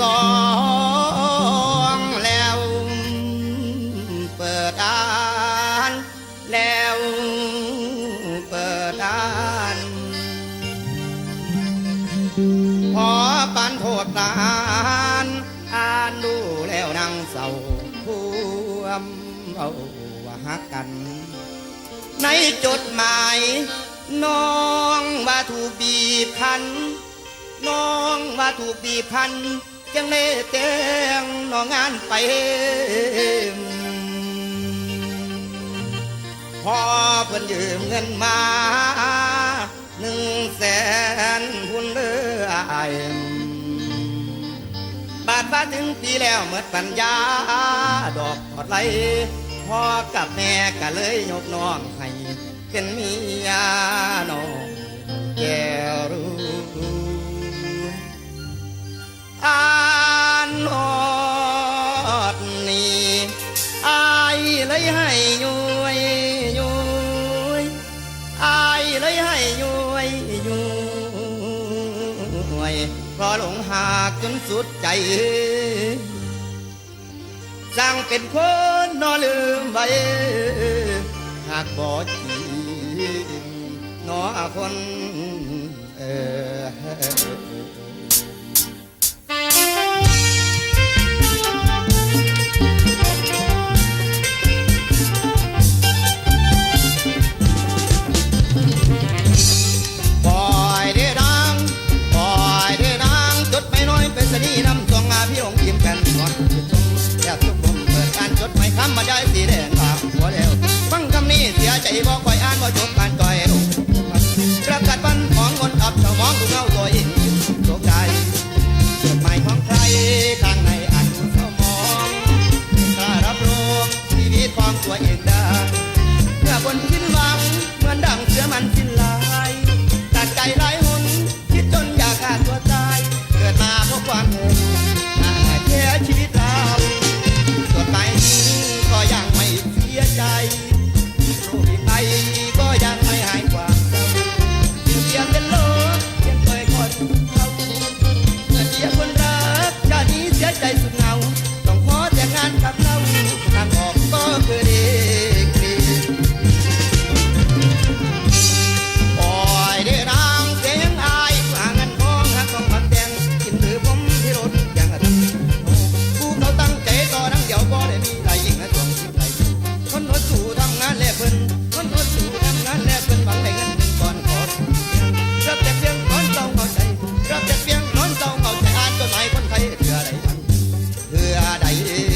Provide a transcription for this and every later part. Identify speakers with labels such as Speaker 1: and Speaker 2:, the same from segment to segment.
Speaker 1: สองแล้ว เปิดอ่านแล้วเปิดอ่านพอปันโทษตานอ่านดูแล้วนั่งเศร้าท่วมเอาว่าฮักกัน ในจดหมายน้องว่าถูกบีบคั้นน้องว่าถูกบีบพัน จังได้เตียงน้องงานไปพอเพิ่นยืมเงินมาหนึ่งแสนพุ่นเลือไอายบาทฟ้าถึงปีแล้วเมื่อปัญญา ดอกทอดไหลพ่อกับแม่ก็เลยยกน้องให้เป็นเมียน้องแกรู้ อานอดนี่อายเลยให้ยุยยุยอายเลยให้ยุยยุยเพราะหลงหากจนสุดใจสร้างเป็นคนนอลืมไว้หากบ่จริงนอคนเออ พื่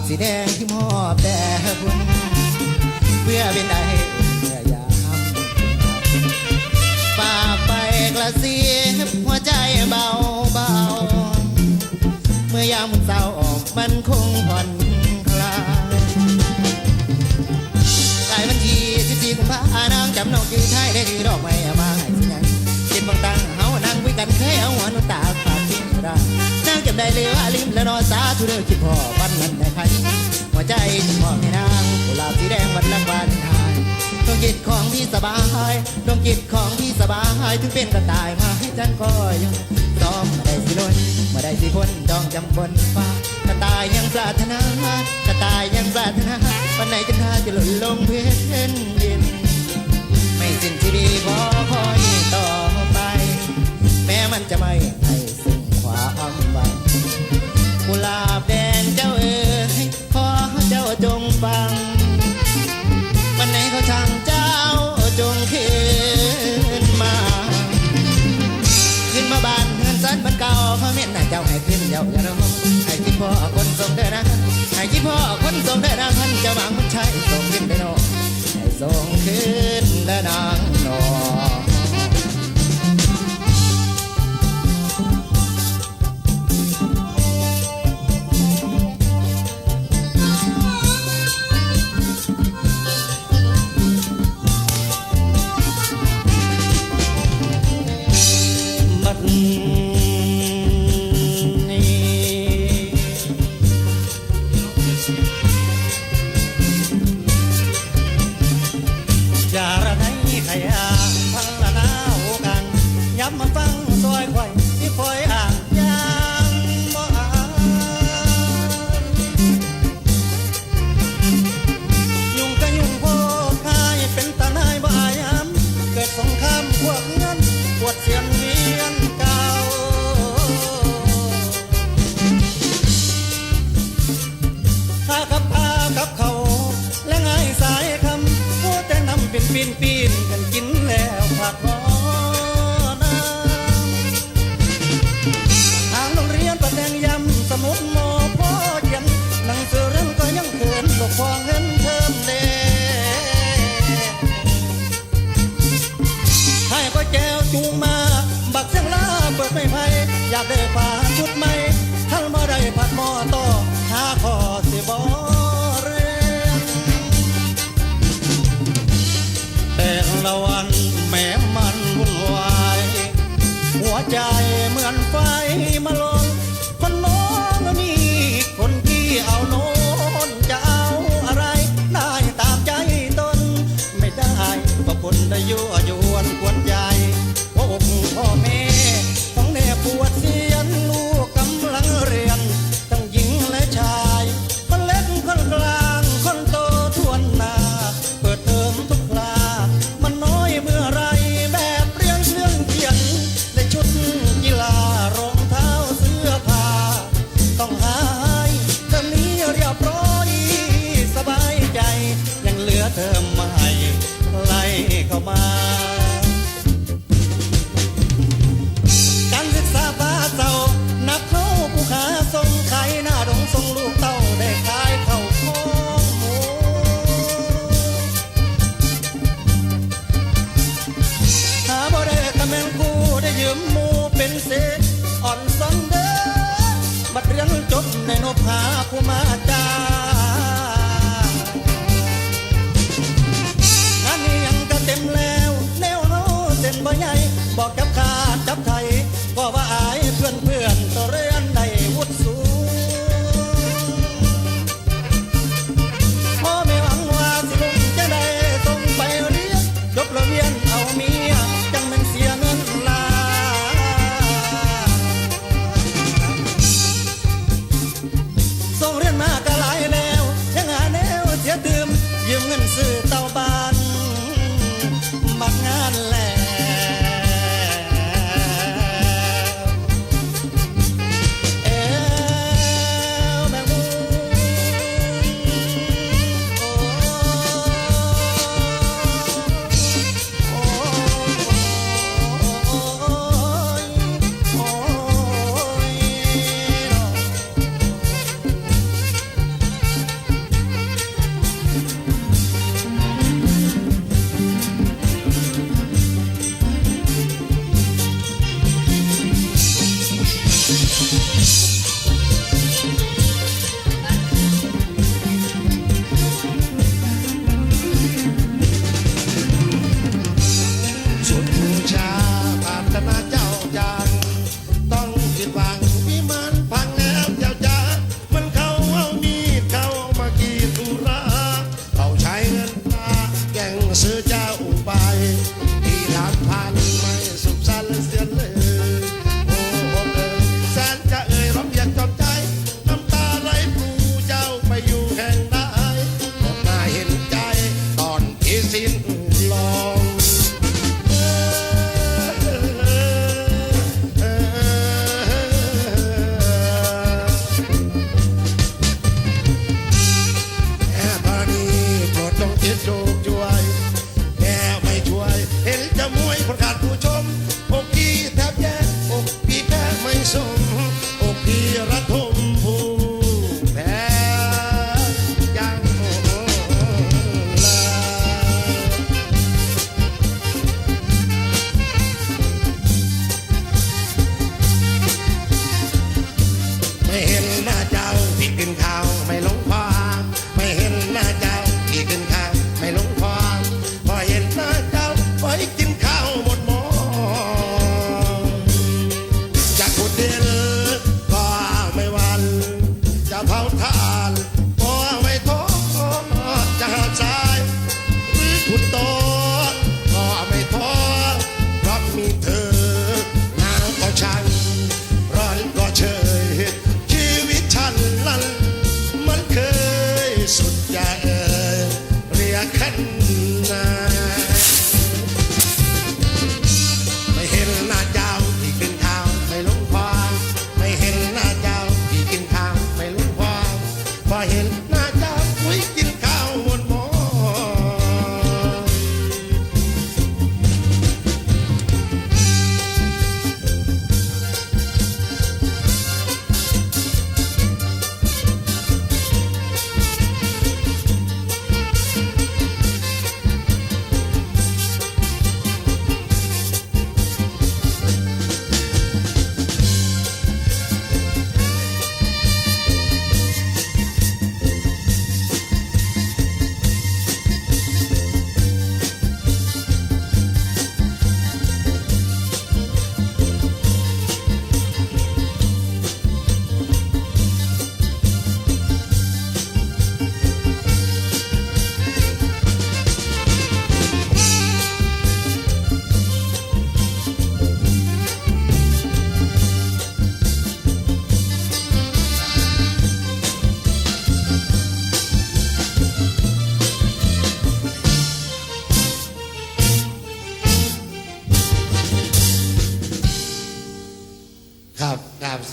Speaker 1: บสีแดงที่มอบแด่คุ
Speaker 2: ณเพื่อเป็นไดเมื่อยามฝากไปกระซิบหัวใจเบาเบาเมื่อยามมันเศร้าออกมันคงผ่อนคลายหลายวันทีสิบสี่กุมภานางจำน้องจือไทยได้ถือดอกไม้มาให้สิยังจิตบางตังเฮานั่งคุยกันเคยเอาหัวนุตาฝากทิ้งได้นางจำได้เลยว่าลิมและนอสาธุเด้อคิดพ่อวัน ใจจึงมอบให้นางกุหลาบสีแดงวันละวันทายดวงจิตของพี่สบายดวงจิตของพี่สบายถึงเป็นกระต่ายมาให้ฉันคอยอยู่ซ้อมมาได้สิล้นมาได้สิพ้นจองจำบนฟ้ากระต่ายยังปรารถนากระต่ายยังปรารถนาวันไหนจะท่าจะหล่นลงเพนดินไม่สิ้นชีวิตขอคอยต่อไป แม้มันจะไม่ให้สิ้นความหวังกุหลาบแดง แอย่ารอให้ที่พ่อคนส่งเด้นะให้ที่พ่อคนส่งเด้นะท่านจะวางคนใช้ยส่ง
Speaker 3: ยิ้มได้นอให้ส่งขึ้นเด้นาง อยากได้ฟ้าชุดใหม่ท่านบ่ได้ผัดหม้อต่อหาขอสิบอ่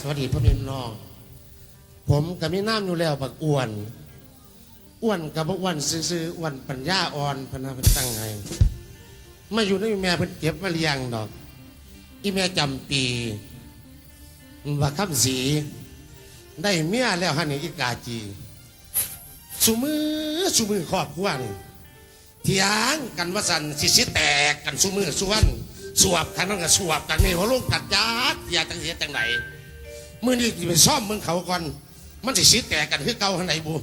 Speaker 3: สวัสดีพ่อพี่น้อง
Speaker 4: ผมกับมีน้ำอยู่แล้วบักอ้วน อ้วนกับบักอ้วนซื้อๆอ้วนปัญญาอ่อนพนาเพิ่นตั้งไงมาอยู่ในแม่เพิ่นเก็บมาเลี้ยงดอก อีแม่จำปีว่าคำสี ได้เมียแล้วฮันนี่อีกาจีสุมือสุมือครอบครัวนี่เถียงกันว่าสันสิสิแตกกันสุมือส่วนสวบกันนั่นก็สวบกันนี่หัวลงกัดจัดอยากจังเสียจังไหน มือนี้สิไปซ่อมเมืองเขาก่อน มันสิสิแตกกันคือเก่าหันไหนบู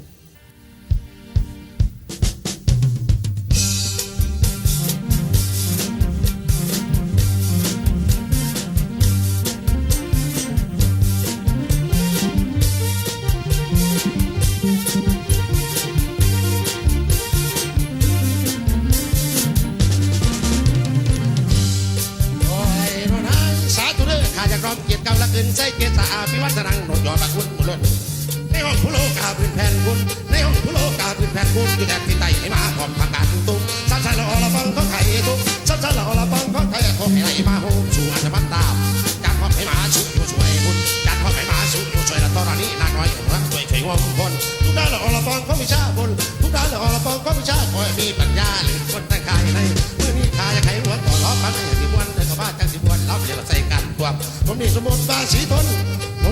Speaker 4: ข้าจะร้องเกียรติเก่าละขึ้นใจเกียรติ อาดพิวัฒนังโนดยอบักคุณบุลนในห้องผู้โลกาพื้นแผ่นคุณในห้องผู้โลกาพื้นแผ่นคุณอยู่แดนที่ใต้ให้มาหอมผักกาดตุ้มสันสันละอละฟังของไข่ตุ้มสันสันละอละฟังของไข่ขอให้ไหลมาโฮมสู่อันมันตามจัดขอให้มาชุบอยู่ช่วยคุณจัดขอให้มาชุบอยู่ช่วยละตอนนี้นางน้อยรักช่วยช่วยงอมคนทุกด้านละอละฟังของวิชาบนทุกด้านละอละฟังของวิชาคอยมีปัญญาหรือคนตั้งกายในเมื่อนี้ข้าจะไขหัวต่อล้อพันให้สิบวันแต่ก็ว่าจังสิบวันเราเดี๋ยวเราใส่กันตัวผมนี่สมุนบาสีทน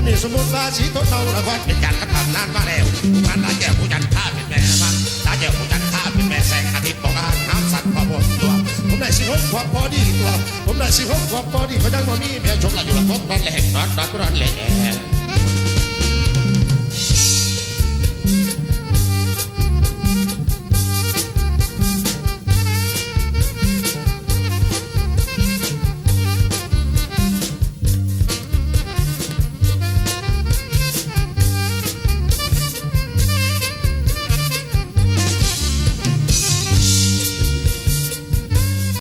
Speaker 4: นี่สมุนบาชีทนเราละครเป็นการกระทำนานมาแล้วมันตาแก้วผู้จันท่าเป็นแม่มันตาแก้วผู้จันท่าเป็นแม่แสงอาทิตย์บอกอานน้ำสัตว์พอบนตัว ผมได้สิหกความพอดีตัว ผมได้สิหกความพอดีเขาจังบ่มีแม่ชมละอยู่ละพบนั่นแหละนอนนอนก็นอนแหละ